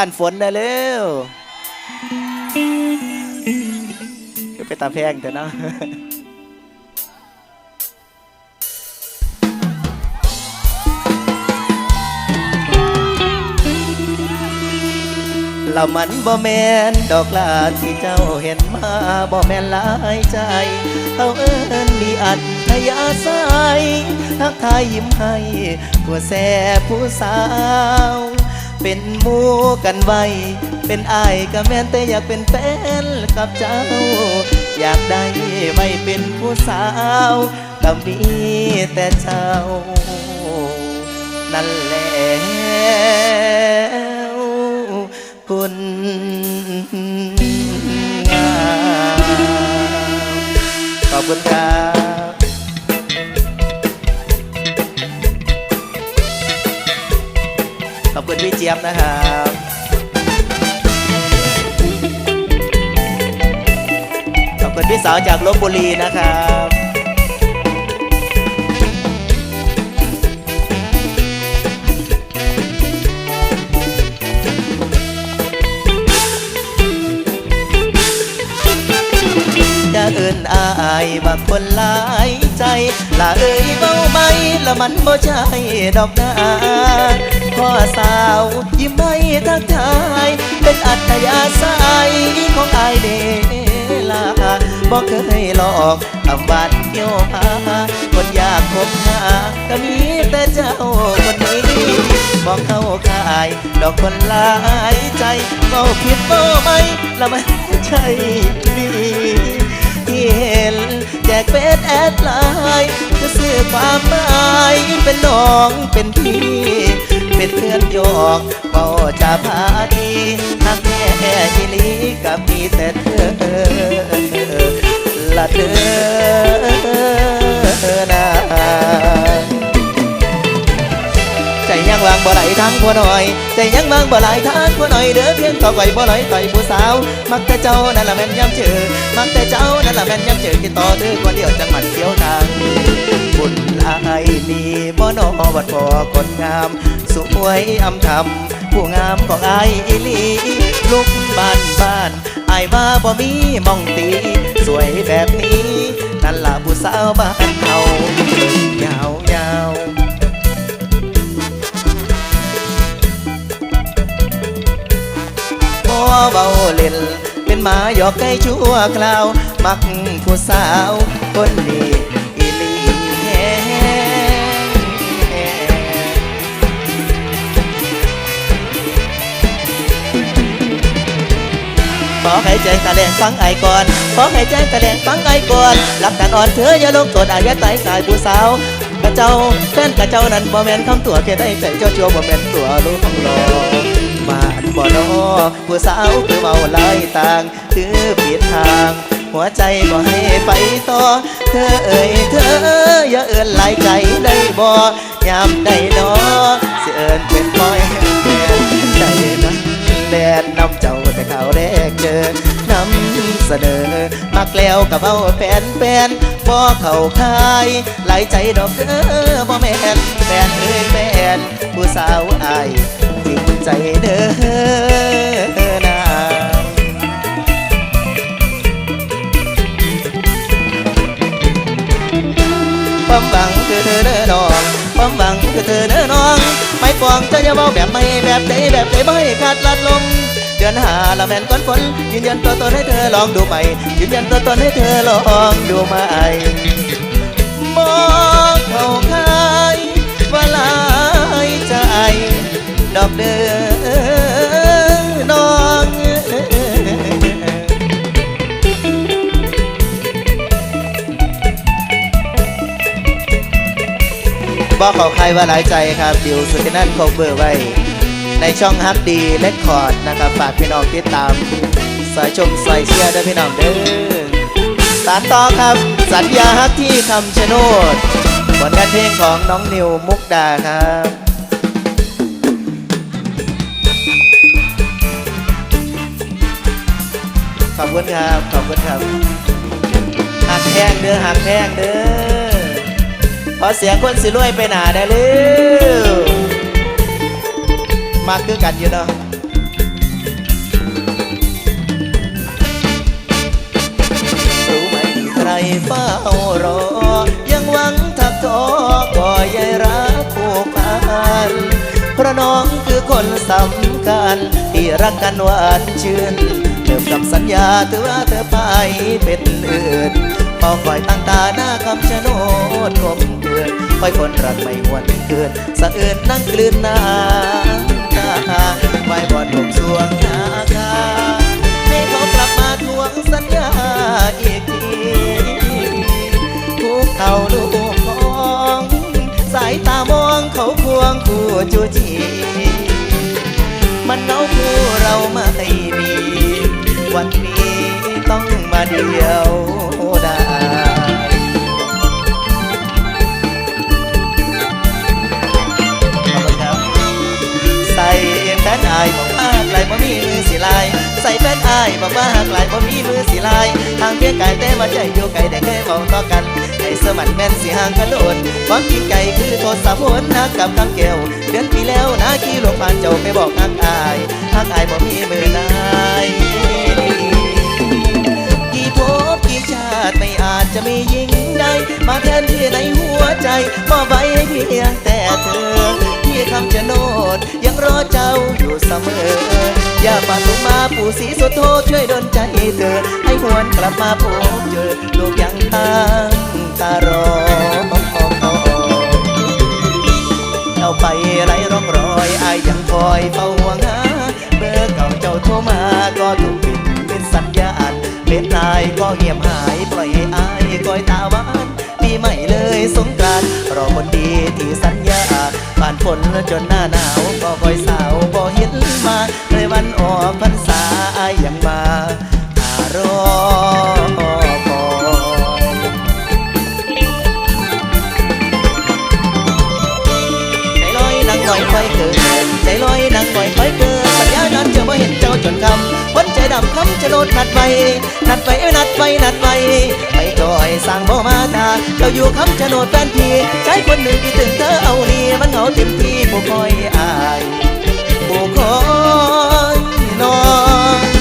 บ้านฝนได้เร็วก็ไปตาแพงแต่เนาะเรามันบ่แมนดอกลาที่เจ้าเห็นมาบ่แมนหลายใจเขาเอิ้นมีอัธยาศัยทักทายยิ้มให้ผู้แซ่ผู้สาว เป็นหมูกันไว้ เป็นอายก็แม่นแต่อยากเป็นแฟนกับเจ้า อยากได้ไว้เป็นผู้สาวก็มีแต่เจ้า นั่นแหล้วคุณงามขอบคุณครับ คุณพี่เจี๊ยบนะครับขอบคุณพี่สาวจากลบบุรีนะครับอย่าเอินอายว่าคนหลายใจละเอ่ยเบาไหมละมันบ่ใช่ดอกนา พ่อสาว ยิ้มให้ทักทาย เป็นอัธยาศัยของอายเดลาบ่เคยหลอกคำหวานเกี่ยวหาคนอยากคบหาก็มีแต่เจ้าคนนี้บอกเข้าขายดอกคนหลายใจเมาผิดเบ้าไหมละไม่ใช่ดีที่เห็นแจกเฟซแอดไลน์จะสื่อความหมายเป็นน้องเป็นพี่ เป็นเพื่อนโยกเบาจะพาดีทักแค่อีหลีกับมีแต่เธอละเธอนะใจยังวางบ่ไหลทั้งผัวหน่อย ใจยังวางบ่ไหลทั้งผัวหน่อยเด้อเพียงต่อไก่บ่หน่อยต่อยผู้สาว มักแต่เจ้านั่นละแม่นย้ำเจอมักแต่เจ้านั่นละแม่นย้ำเจอกินต่อเด้อคนเดียวจังหวัดเสียวทางบุญอายมีบ่นอบัดพอคนงาม สวยอำทำผู้งามของอายอีหลีลูกบ้านบ้านอายว่าบ่มีมองตี สวยแบบนี้ นั่นล่ะผู้สาวบ้านเขายาวยาวบ่เบาเล่น เป็นหมาหยอกไก่ชั่วคราว มักผู้สาวคนนี้ ขอให้แจ้งตาแดงฟังไอก่อน ขอให้แจ้งตาแดงฟังไอก่อนหลักการอ่อนเธออย่าลงตัวอายาไตกายผู้สาวกระเจ้าแฟนกระเจ้านั้นบ่แม่นคำตัวแค่ได้ใจเจ้าชัวบ่แม่นตัวลูกของรอบ้านบ่นอผู้สาวคือเมาหลายต่างคือผิดทาง หัวใจบ่ให้ไปต่อ เธอเอ่ยเธออย่าเอินหลายใจได้บ่ยามใดนอสิเอินเป็นปล่อย แดนน้ำเจ้าแต่ข่าวแรกเจอนำเสนอ มักแล้วกับเอาแฟนแฟนบ่เข้าคายหลายใจดอกเด้อบ่แม่นแฟนเอ้ยแฟนผู้สาวอายจริงใจเด้อนางความหวังคือเธอเด้อน้องความหวังคือเธอเด้อน้อง ฟองจะอย่าเบาแบบไม่แบบใดแบบใดไม่ขาดลัดลมเดือนหาละแมนก้อนฝนยืนยันตัวตนให้เธอลองดูใหม่ยืนยันตัวตนให้เธอลองดูใหม่บอกเขาคายว่าลายใจดอกเดือ บอกขอใครว่าหลายใจครับดิวสุดที่นั่นคงเบอร์ไว้ ในช่องฮักดีเลคคอร์ดนะครับฝากพี่น้องติดตามสายชมสายเชียร์ด้วยพี่น้องเด้อสารต่อครับ สัญญาฮักที่คำชะโนดผลงานเพลงของน้องนิวมุกดาครับขอบคุณครับ ขอบคุณครับหักแพงเด้อหักแพงเด้อ ขอเสียงคนสิรวยไปหนาได้เร็มาคือกันอยู่เนาะรู้ไหมใครเฝ้ารอ ยังหวังทักทอก็ยัยรักคู่พันเพราะน้องคือคนสำคัญที่รักกันหวานชื่น เริ่มกับสัญญาเธอว่าเธอไปเป็นอื่นพอคอยตั้งตาหน้าคำชะโนดคมเกินคอยคนรักไม่หวนเกินสะอื่นนั่งกลืนน้ำตาไว้บอดลงสวงนาคา วันนี้ต้องมาเดียวดายขอบคุณครับ ใส่แฟนอายบอกว่าไกลบ่มีมือสิลาย ใส่แฟนอายบอกว่าไกลบ่มีมือสิลาย ทางเพียงไกลแต่ว่าใจอยู่ไกลได้เคยบอกต่อกันให้เสอมันแม่นสิห่างกันโดนความคิดไกลคือโทษสาพนนักกับคำแก้ว เดือนที่แล้วนาขี่หลวงผ่านเจ้าไปบอกฮักอายฮักอายบ่มีมือนาย พียงแต่เธอ ที่คำชะโนดยังรอเจ้าอยู่เสมออย่าปัดลงมาปู่ศรีสุโธช่วยดลใจเธอ ให้หวนกลับมาพบเจอลูกยังตั้งตารอเราไปไรร่องรอยอายยังคอยเฝ้าห่วงหาเบอร์เก่าเจ้าโทรมาก็ถูกปิดเป็นสัญญาณเป็นนายก็เงียบหายปล่อยให้อายคอยตาหวานปีใหม่ สงกรานต์รอคนดีที่สัญญาผ่านฝนจนหน้าหนาวก็คอยสาวบ่เห็นมาในวันออกพรรษาอายยังมาะโลดนัดไปนัดไปเอ้นัดไปนัดไปไปจอยสั่งบ่มาตาเจ้าอยู่คำชะโนดแฟนพี่ใช้คนหนึ่งที่ถึงเธอเอาเลียมันเหงาเต็มที่บ่คอยอายบ่คอยนอน